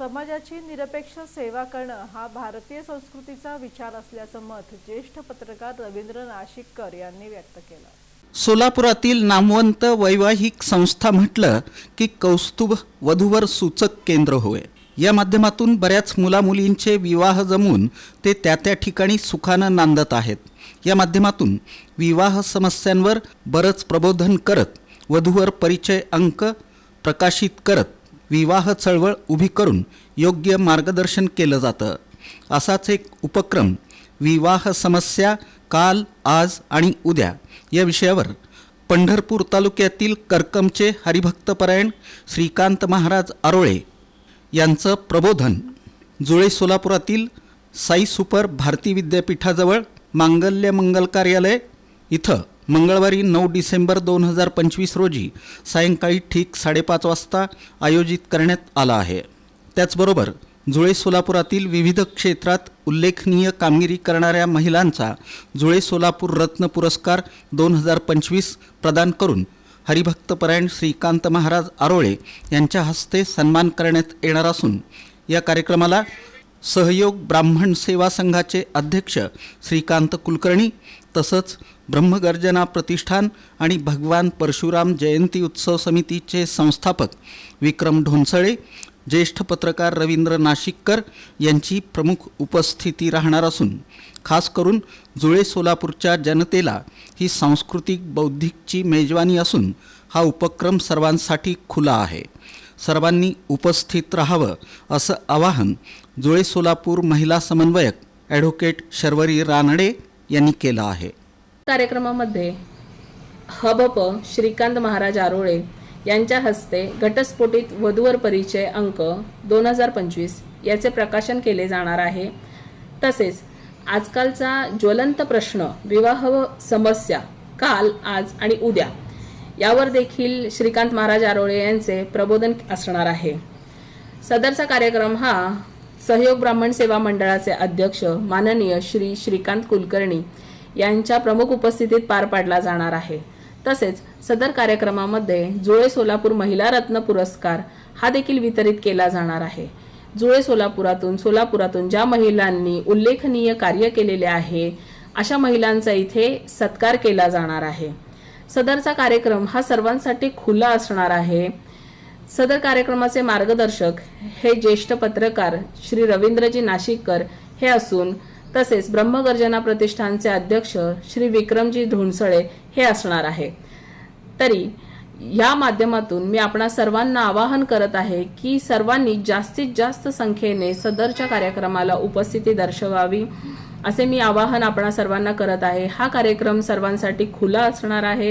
समाजाची निरपेक्ष सेवा करणं हा भारतीय संस्कृतीचा विचार असल्याचं मत ज्येष्ठ पत्रकार रवींद्र नाशिककर यांनी व्यक्त केलं. सोलापुरातील नामवंत वैवाहिक संस्था म्हटलं की कौस्तुभ वधूवर सूचक केंद्र होय. या माध्यमातून बऱ्याच मुलामुलींचे विवाह जमून ते त्या त्या ठिकाणी सुखानं नांदत आहेत. या माध्यमातून विवाह समस्यांवर बरंच प्रबोधन करत वधूवर परिचय अंक प्रकाशित करत विवाह चळवळ उभी करून योग्य मार्गदर्शन केलं जातं. असाच एक उपक्रम विवाह समस्या काल आज आणि उद्या या विषयावर पंढरपूर तालुक्यातील करकमचे हरिभक्तपरायण श्रीकांत महाराज आरोळे यांचं प्रबोधन जुळे सोलापुरातील साई सुपर भारती विद्यापीठाजवळ मांगल्य मंगल कार्यालय इथं मंगळवारी नऊ डिसेंबर दोन हजार पंचवीस रोजी सायंकाळी ठीक साडेपाच वाजता आयोजित करण्यात आला आहे. त्याचबरोबर जुळे सोलापुरातील विविध क्षेत्रात उल्लेखनीय कामगिरी करणाऱ्या महिलांचा जुळे सोलापूर रत्न पुरस्कार दोन हजार पंचवीस प्रदान करून हरिभक्तपरायण श्रीकांत महाराज आरोळे यांच्या हस्ते सन्मान करण्यात येणार असून या कार्यक्रमाला सहयोग ब्राह्मण सेवा संघाचे अध्यक्ष श्रीकांत कुलकर्णी तसंच ब्रह्मगर्जना प्रतिष्ठान आणि भगवान परशुराम जयंती उत्सव समितीचे संस्थापक विक्रम ढोंसळे ज्येष्ठ पत्रकार रवींद्र नाशिककर यांची प्रमुख उपस्थिती राहणार असून खास करून जुळे सोलापूरच्या जनतेला ही सांस्कृतिक बौद्धिकची मेजवानी असून हा उपक्रम सर्वांसाठी खुला आहे. सर्वांनी उपस्थित राहावं असं आवाहन जुळे सोलापूर महिला समन्वयक ॲडव्होकेट शर्वरी रानडे यांनी केलं आहे. कार्यक्रमामध्ये हबप श्रीकांत महाराज आरोळे यांच्या हस्ते घटस्फोटित वधूवर परिचय अंक दोन हजार पंचवीस याचे प्रकाशन केले जाणार आहे. तसेच आजकालचा ज्वलंत प्रश्न विवाह समस्या काल आज आणि उद्या यावर देखील श्रीकांत महाराज आरोळे यांचे प्रबोधन असणार आहे. सदरचा कार्यक्रम हा सहयोग ब्राह्मण सेवा मंडळाचे अध्यक्ष माननीय श्री श्रीकांत कुलकर्णी यांच्या प्रमुख उपस्थितीत पार पाडला जाणार आहे. तसेच सदर कार्यक्रमामध्ये जुळे सोलापूर महिला रत्न पुरस्कार हा देखील वितरित केला जाणार आहे. जुळे सोलापुरातून सोलापुरातून ज्या महिलांनी उल्लेखनीय कार्य केलेले आहे अशा महिलांचा इथे सत्कार केला जाणार आहे. सदरचा कार्यक्रम हा सर्वांसाठी खुला असणार आहे. सदर कार्यक्रमाचे मार्गदर्शक हे ज्येष्ठ पत्रकार श्री रवींद्रजी नाशिककर हे असून तसेच ब्रह्मगर्जना प्रतिष्ठानचे अध्यक्ष श्री विक्रमजी धुणसळे हे असणार आहे. तरी या माध्यमातून मी आपणा सर्वांना आवाहन करत आहे की सर्वांनी जास्तीत जास्त संख्येने सदरच्या कार्यक्रमाला उपस्थिती दर्शवावी असे मी आवाहन आपणा सर्वांना करत आहे. हा कार्यक्रम सर्वांसाठी खुला असणार आहे.